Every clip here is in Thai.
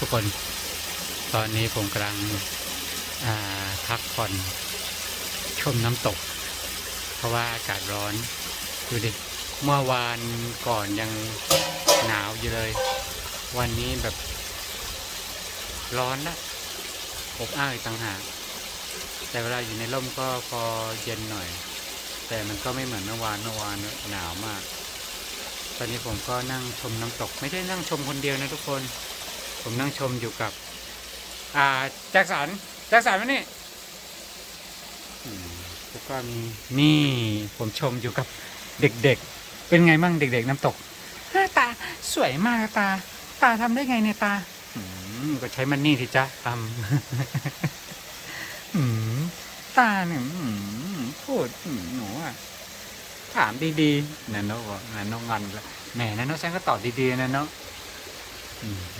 ทุกคน ตอนนี้ผมกำลังพักผ่อนชมน้ำตก เพราะว่าอากาศร้อน ดูดิ เมื่อวานก่อนยังหนาวอยู่เลย วันนี้แบบร้อนละอบอ้าวอีกต่างหาก แต่เวลาอยู่ในร่มก็พอเย็นหน่อย แต่มันก็ไม่เหมือนเมื่อวานเมื่อวานหนาวมาก ตอนนี้ผมก็นั่งชมน้ำตก ไม่ได้นั่งชมคนเดียวนะทุกคน ผมนั่งชมอยู่กับ อ่าแจ็คสันแจ็คสันมานี่อืมแล้วก็มีนี่ผมชมอยู่กับเด็กๆ เป็นไงมั่งเด็ก ๆ น้ำตกหน้าตาสวยมากตา ตาทำได้ไงเนี่ยตาอืมก็ใช้มันนี่สิจ๊ะทำอืมตาเนี่ยอืมพูดอืมหนูอะถามดีๆนันโนบอกนันโนงอนแล้วแหมนันโนฉันก็ตอบดีๆนันโนอืม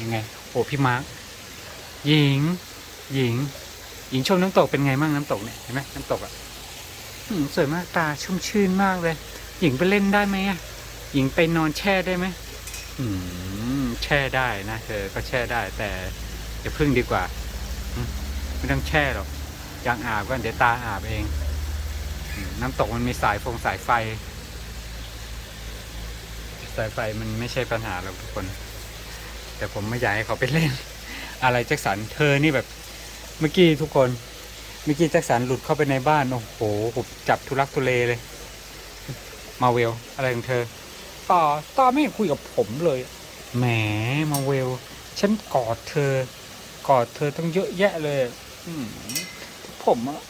ยังไง โอ้พี่มาร์คหญิง หญิง หญิงชมน้ำตกเป็นไงมั่งน้ำตกเนี่ยเห็นไหมน้ำตกอะสวยมากตาชุ่มชื่นมากเลย หญิงไปเล่นได้ไหมอะหญิงไปนอนแช่ได้ไหมอืมแช่ได้นะเธอ ก็แช่ได้แต่อย่าพึ่งดีกว่าไม่ต้องแช่หรอกยังอาบก็เดี๋ยวตาอาบเอง น้ำตกมันมีสายฟงสายไฟ สายไฟมันไม่ใช่ปัญหาหรอกทุกคน แต่ผมไม่อยากให้เขาไปเล่น อะไรแจ็คสันเธอนี่แบบเมื่อกี้ทุกคนเมื่อกี้แจ็คสันหลุดเข้าไปในบ้านโอ้โหผมจับทุลักทุเลเลย มาเวลอะไรของเธอ ต่อต่อไม่คุยกับผมเลยแหมมาเวลฉันกอดเธอ กอดเธอต้องเยอะแยะเลยผมอะ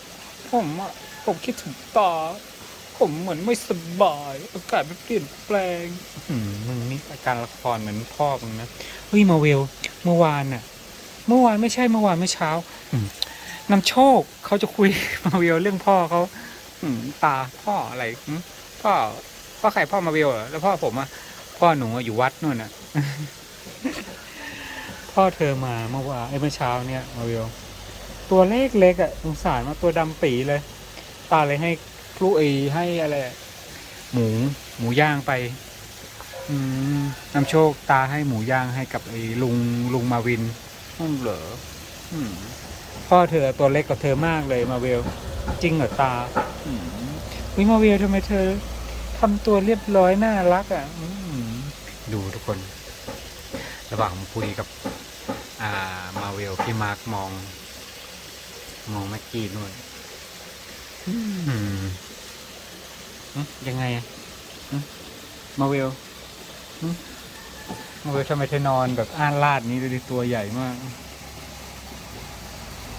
ผมอะผมคิดถึงตาผมเหมือนไม่สบาย อากาศมันเปลี่ยนแปลงมมึงนี่อาการละครเหมือนพ่อมึงนะ เฮ้ยมาเวลเมื่อวานน่ะ เมื่อวานไม่ใช่เมื่อวานเมื่อเช้าอืมนำโชคเขาจะคุยมาเวลเรื่องพ่อเขาอืมตาพ่ออะไรอืมพ่อพ่อใครพ่อมาเวลเหรอแล้วพ่อผมอะพ่อหนูอะอยู่วัดนู่นน่ะ พ่อเธอมาเมื่อวานไอ้ยเมื่อเช้าเนี่ยมาเวลตัวเล็กเล็กๆอะสงสารมากตัวดำปีเลย ตาเลยให้พลุเอให้อะไรอะหมูหมูย่างไปอืม นำโชคตาให้หมูย่างให้กับไอ้ลุงลุงมาวินอืมเหรออืมพ่อเธอตัวเล็กกว่าเธอมากเลยมาเวล จริงเหรอตาอืมวิมาเวลทำไมเธอทำตัวเรียบร้อยน่ารักอะอืมดูทุกคน ระหว่างคุยกับ อ่ามาเวลพี่มาร์กมอง มองแม็กกี้นู่นอืมหึยังไงอะหึมาเวล หึมาเวลทำไมเธอนอนแบบอ้านลาดนี้ดูดิตัวใหญ่มาก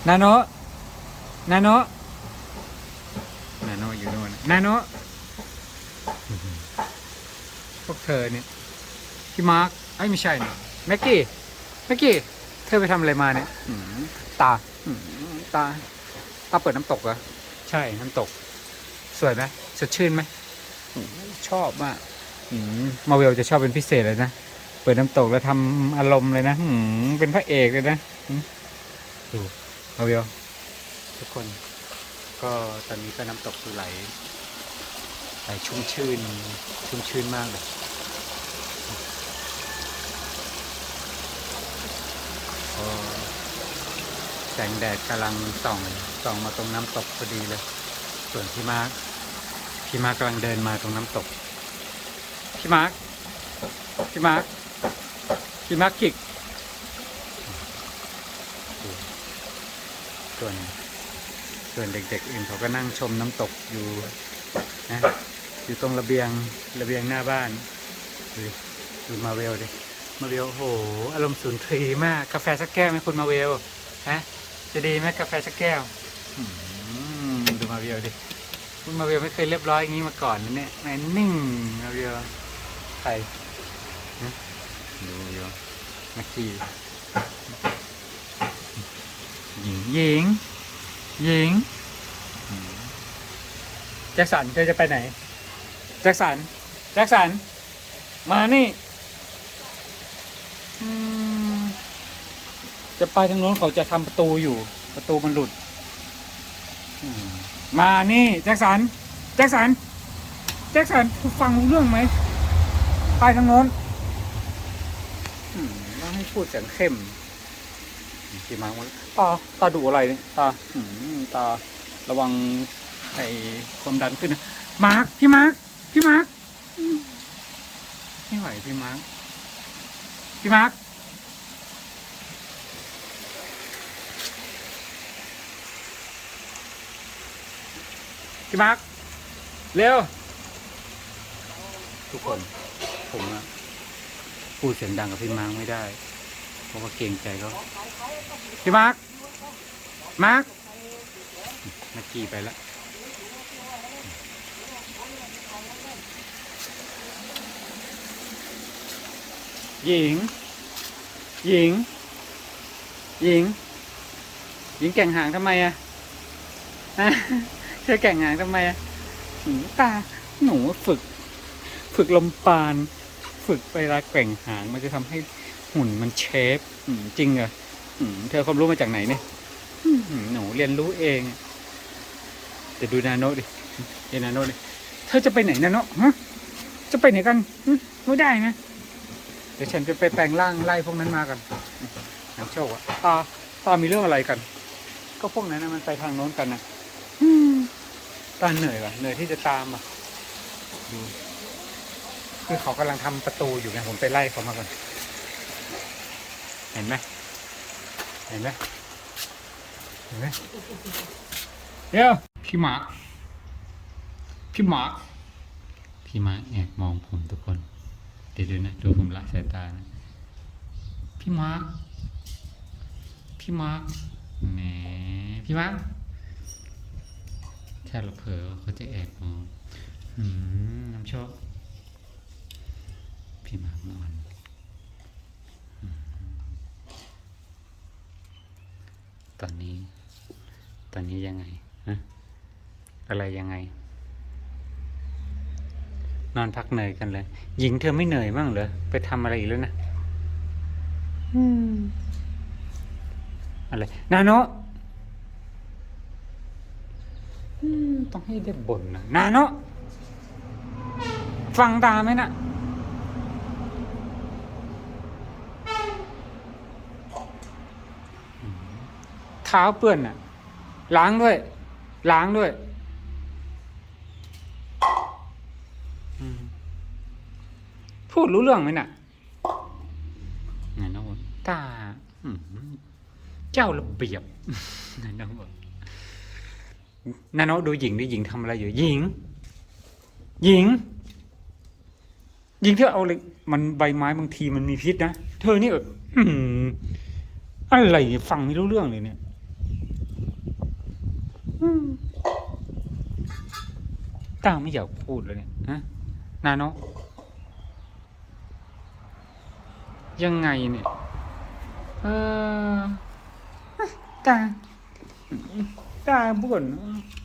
นาโนะนาโนะนาโนะอยู่นู่นนาโนะอื้อหือพวกเธอเนี่ยพี่มาร์คไอ้ยไม่ใช่นะแม็กกี้แม็กกี้ เธอไปทำอะไรมาเนี่ยอื้อหือตาอื้อหือตาตาเปิดน้ำตกเหรอ ใช่น้ำตก สวยไหมสดชื่นไหมอื้อชอบมากอื มมาเวลจะชอบเป็นพิเศษเลยนะ เปิดน้ำตกแล้วทำอารมณ์เลยนะอืมเป็นพระเอกเลยนะอืมดูมาเวลทุกคน ก็ตอนนี้ก็น้ำตกไหลไหลชุ่มชื่น ชุ่มชื่นมากเลยก็แสงแดดกำลังส่องส่องมาตรงน้ำตกพอดีเลย ส่วนพี่มาร์คพี่มาร์คกำลังเดินมาตรงน้ำตก พี่มาร์คพี่มาร์คพี่มาร์คกิกส่วนส่วนเด็ก ๆ อื่นเขาก็นั่งชมน้ำตกอยู่นะอยู่ตรงระเบียงระเบียงหน้าบ้านดูดูมาเวลดิมาเวลโอ้โหอารมณ์สุนทรีมากกาแฟสักแก้วไหมคุณมาเวลฮะจะดีไหมกาแฟสักแก้วอืมดูมาเวลดิคุณมาเวลไม่เคยเรียบร้อยอย่างนี้มาก่อนนะเนี่ยแมนนิ่งมาเวล ใครนะดูมาเวลนักกี้หญิงหญิงหญิงอืมแจ็คสันเธอจะไปไหน แจ็คสัน แจ็คสัน มานี่อืมจะไปทางโน้นเขาจะทำประตูอยู่ ประตูมันหลุดอืมมานี่ แจ็คสัน แจ็คสัน แจ็คสันคุณฟังรู้เรื่องไหม ไปทางโน้นอืมต้องให้พูดเสียงเข้มพี่มาร์คมาตาตาดูอะไรเนี่ยตาอืมตาระวังไอ้ความดันขึ้นนะมาร์คพี่มาร์คพี่มาร์คอืมไม่ไหวพี่มาร์คพี่มาร์คพี่มาร์คเร็วทุกคน ผมอะพูดเสียงดังกับพี่มาร์คไม่ได้ เพราะว่าเกรงใจเขาพี่มาร์คมาร์คนักกี้ไปแล้วหญิง หญิง หญิง หญิงแก่งหางทำไมอะฮะเธอแก่งหางทำไมอะหนูตาหนูฝึก ฝึกลมปาน ฝึกเวลาแกว่งหางมันจะทำให้หุ่นมันเชฟจริงเหรอเธอความรู้มาจากไหนเนี่ยหนูเรียนรู้เองเดี๋ยวดูนาโนดิเดี๋ยวนาโนดิเธอจะไปไหนนาโนฮะจะไปไหนกันไม่ได้นะเดี๋ยวฉันจะไปแปลงร่างไล่พวกนั้นมากันน้ำโชคอะตาตามีเรื่องอะไรกัน ก็พวกนั้นนะมันไปทางโน้นกันนะตาเหนื่อยว่ะเหนื่อยที่จะตามอะดู คือเขากำลังทำประตูอยู่ไงผมไปไล่เขามาก่อน เห็นไหมเห็นไหมเห็นไหมเดี๋ยวพี่หมา พี่หมา พี่หมาแอบมองผมทุกคน เดี๋ยวดูนะดูผมละสายตานะ พี่หมา พี่หมาแหมพี่หมาร์คถ้าเราเผลอเขาจะแอบมอง อืมน้ำชอบ พี่มาร์คนอนอืมตอนนี้ ตอนนี้ยังไงฮะอะไรยังไง นอนพักเหนื่อยกันเลยหญิงเธอไม่เหนื่อยบ้างเหรอ ไปทำอะไรอีกแล้วนะอืมอะไร นาโนะอืมต้องให้ได้บ่นนะนาโนะฟังตาไหมนะ เท้าเปื้อนน่ะ ล้างด้วย ล้างด้วยอืมพูดรู้เรื่องไหมน่ะไงน้องบอกตาอืมเจ้าระเบียบไงน้องบอกนาโนดูหญิงดิหญิงทำอะไรอยู่หญิง หญิง หญิงเธอเอาเลยมันใบไม้บางทีมันมีพิษนะ เธอนี่แบบอื้อหืออะไรเนี่ยฟังไม่รู้เรื่องเลยเนี่ยอืม ตาไม่อยากพูดเลยเนี่ยฮะนาโนยังไงเนี่ย เออตาตาบ่น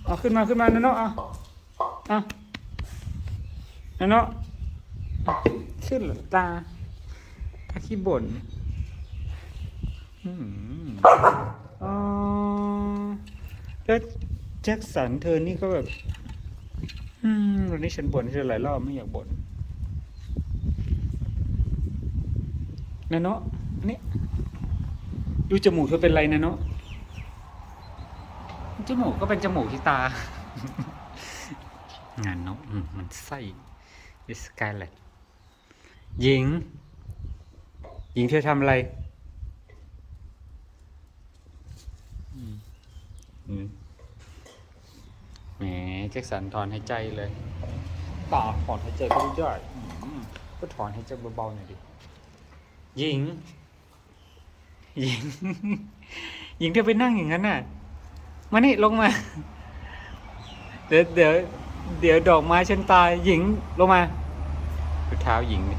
เอาขึ้นมาขึ้นมานาโนเอาเอานาโนเอาขึ้นเหรอตาตาขี้บ่นอืมอ๋อแล้ว แจ็คสันเธอนี่ก็แบบ อืมวันนี้ฉันบ่นเธอหลายรอบไม่อยากบ่นนะเนาะอันนี้ดูจมูกเธอเป็นไรนะเนาะจมูกก็เป็นจมูกที่ตา งานเนาะอืมมันไส้ดิสกายแลตหญิง หญิงเธอทำอะไร อืมอืม แหมแจ็คสันถอนหายใจเลยตาถอนหายใจก็ไม่ได้อืมก็ถอนหายใจเบาๆหน่อยดิหญิงหญิง หญิงเธอไปนั่งอย่างนั้นน่ะ มานี่ลงมา เดี๋ยวเดี๋ยวเดี๋ยวดอกไม้ฉันตายหญิงลงมาดูเท้าหญิงดิ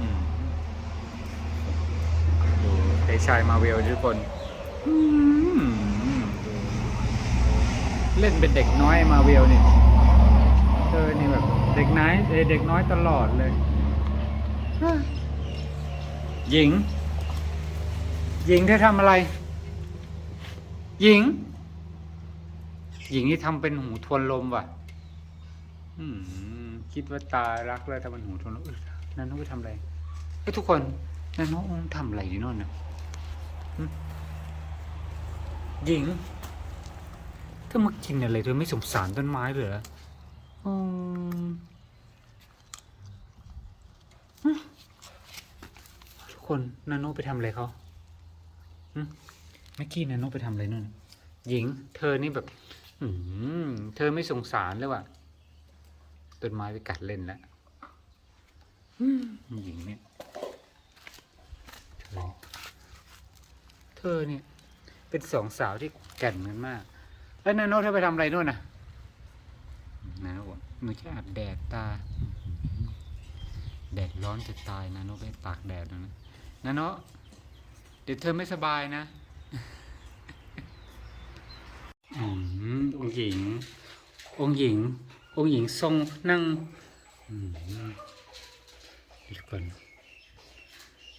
อืมดูไอ้ชายมาเวลทุกคน อืมดู เล่นเป็นเด็กน้อยมาเวลนี่เธอนี่แบบ เด็กน้อยเอเด็กน้อยตลอดเลย หญิง หญิงเธอทำอะไร หญิง หญิงนี่ทำเป็นหูทวนลมว่ะคิดว่าตารักแล้วทำเป็นหูทวนลมนันน้องไปทำอะไรเอ้ทุกคนนั่นน้องทำอะไรอยู่โน่นนะหญิง ธอมากินอะไรเธอไม่สงสารต้นไม้เลยเหรออืมหึทุกคนนาโนไปทำอะไรเขาหึเมื่อกี้นาโนไปทำอะไรนู่น หญิง เธอนี่แบบ อืมเธอไม่สงสารเลยว่ะต้นไม้ไปกัดเล่นแล้วอืมหญิงเนี่ย เธอ เธอเนี่ย เป็นสองสาวที่แก่นกันมาก แล้วนาโนเธอไปทำอะไรนู่นน่ะนาโนบอกมือแค่อาบแดดตา แดดร้อนจะตายนาโนไปตากแดดแล้วนะนาโนเดี๋ยวเธอไม่สบายนะอืมองค์หญิง องค์หญิง องค์หญิงทรงนั่งอืมทุกคน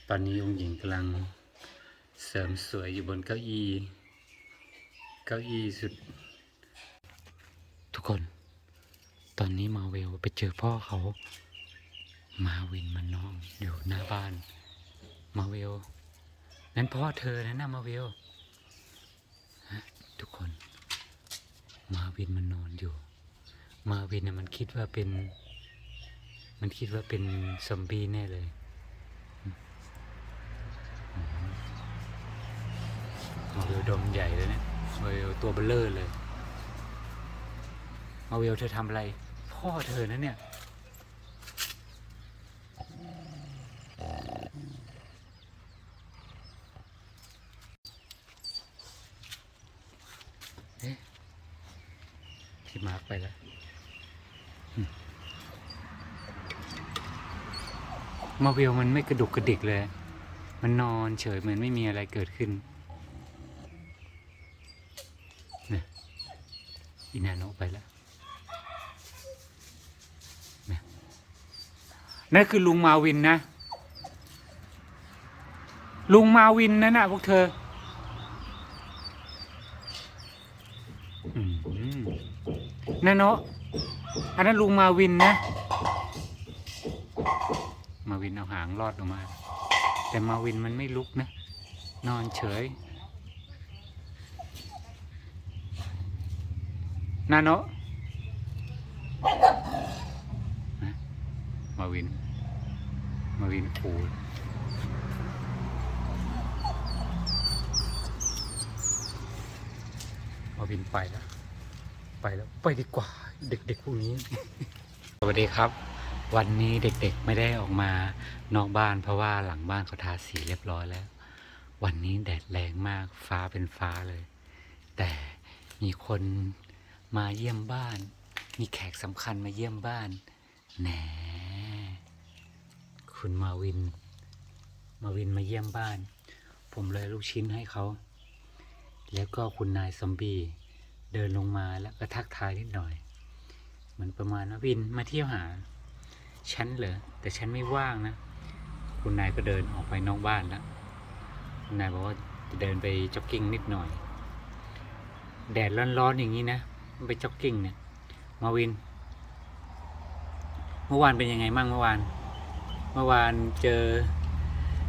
ตอนนี้องค์หญิงกำลังเสริมสวยอยู่บนเก้าอี้ เก้าอี้สุด ทุกคน ตอนนี้มาเวลไปเจอพ่อเขา มาวินมานอนอยู่หน้าบ้าน มาเวลนั่นพ่อเธอนะนะมาเวลทุกคน มาวินมันนอนอยู่ มาวินนะมันคิดว่าเป็น มันคิดว่าเป็นซอมบี้แน่เลยมาเวลดมใหญ่เลยเนี่ย เวลตัวเบลเลอร์เลยมาเวลเธอทำอะไร พ่อเธอนะเนี่ยเอ๊ะพี่มาร์คไปแล้วมมาเวลมันไม่กระดุกกระดิกเลย มันนอนเฉยเหมือนไม่มีอะไรเกิดขึ้นเนี่ย อินาโนะไปแล้วนั่นคือลุงมาวินนะ ลุงมาวินนั่นน่ะพวกเธอนั่นเนาะอันนั้นลุงมาวินนะ มาวินเอาหางรอดออกมา แต่มาวินมันไม่ลุกนะ นอนเฉย นาโนะนะมาวิน มาวินขู่มาวินไปแล้ว ไปแล้ว ไปดีกว่า เด็กๆพวกนี้ สวัสดีครับ วันนี้เด็กๆไม่ได้ออกมานอกบ้าน เพราะว่าหลังบ้านเขาทาสีเรียบร้อยแล้ว วันนี้แดดแรงมากฟ้าเป็นฟ้าเลย แต่มีคน มาเยี่ยมบ้าน มีแขกสำคัญมาเยี่ยมบ้านแหนคุณมาวิน มาวินมาเยี่ยมบ้าน ผมเลยลูกชิ้นให้เขา แล้วก็คุณนายซอมบี้เดินลงมาแล้วก็ทักทายนิดหน่อย เหมือนประมาณว่าวินมาเที่ยวหาฉันเหรอแต่ฉันไม่ว่างนะ คุณนายก็เดินออกไปนอกบ้านแล้วคุณนายบอกว่าจะเดินไปจ็อกกิ้งนิดหน่อย แดดร้อนๆอย่างนี้นะ ไปจ็อกกิ้งเนี่ยมาวิน เมื่อวานเป็นยังไงมั่งเมื่อวาน เมื่อวานเจอ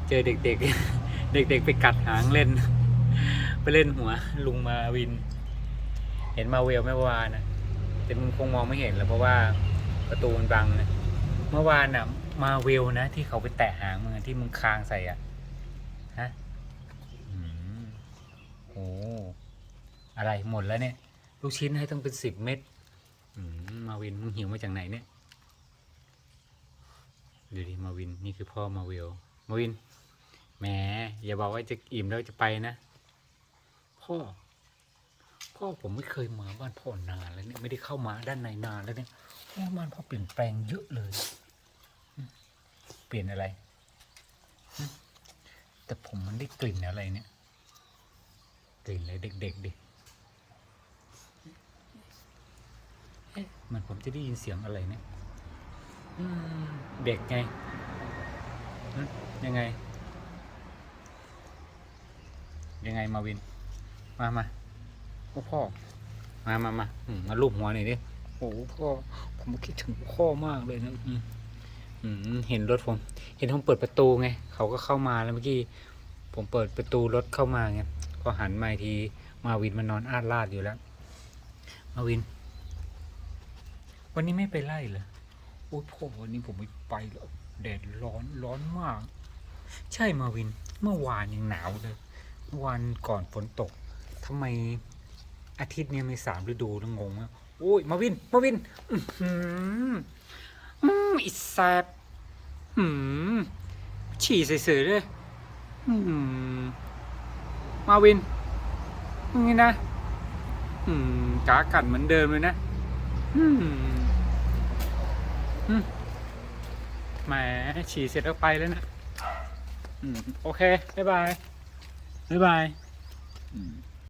เจอเด็กๆ เด็ก ๆ ไปกัดหางเล่น ไปเล่นหัว ลุงมาวิน เห็นมาเวลไหมเมื่อวานนะแต่มึงคงมองไม่เห็นแล้วเพราะว่าประตูมันบังนะเมื่อวานน่ะ มาเวลนะ ที่เขาไปแตะหางมึงอะที่มึงคางใส่อะฮะอืมโอ้อะไรหมดแล้วเนี่ย ลูกชิ้นให้ต้องเป็นสิบเม็ดมาวินมึงหิวมาจากไหนเนี่ยดูดิมาวินนี่คือพ่อมาวิลมาวินแหมอย่าบอกว่าจะอิ่มแล้วจะไปนะ พ่อ พ่อผมไม่เคยมาบ้านพ่อนานแล้วเนี่ยไม่ได้เข้ามาด้านในนานแล้วเนี่ยบ้านพ่อเปลี่ยนแปลงเยอะเลย เปลี่ยนอะไร แต่ผมมันได้กลิ่นอะไรเนี่ย กลิ่นอะไรเด็กๆดิ เอ๊ะมันผมจะได้ยินเสียงอะไรเนี่ยอืมเด็กไงอืมยังไง ยังไงมาวิน มามาโอ้พ่อ มามามาอืมมาลูบหัวหน่อยดิโอ้พ่อ ผมคิดถึงพ่อมากเลยนะอืมอืมเห็นรถผม เห็นผมเปิดประตูไง เขาก็เข้ามาแล้วเมื่อกี้ ผมเปิดประตูรถเข้ามาไงก็หันมาอีกที มาวินมันนอนอาดลาดอยู่แล้ว มาวิน วันนี้ไม่ไปไล่เหรอโอ้ยพ่อวันนี้ผมไม่ไปแล้วแดดร้อนร้อนมาก ใช่มาวิน เมื่อวานยังหนาวเลยวานก่อนฝนตกทำไมอาทิตย์นี้มีสามฤดูแล้วงงมากโอ้ยมาวิน มาวิน อือหืออืมอิสแซบอืมฉี่ใส่เสือเลยอืมมาวินนี่นะ อืมกากัดเหมือนเดิมเลยนะ อืม แหมฉี่เสร็จแล้วไปแล้วนะอืมโอเค บ๊ายบาย บ๊ายบายอืม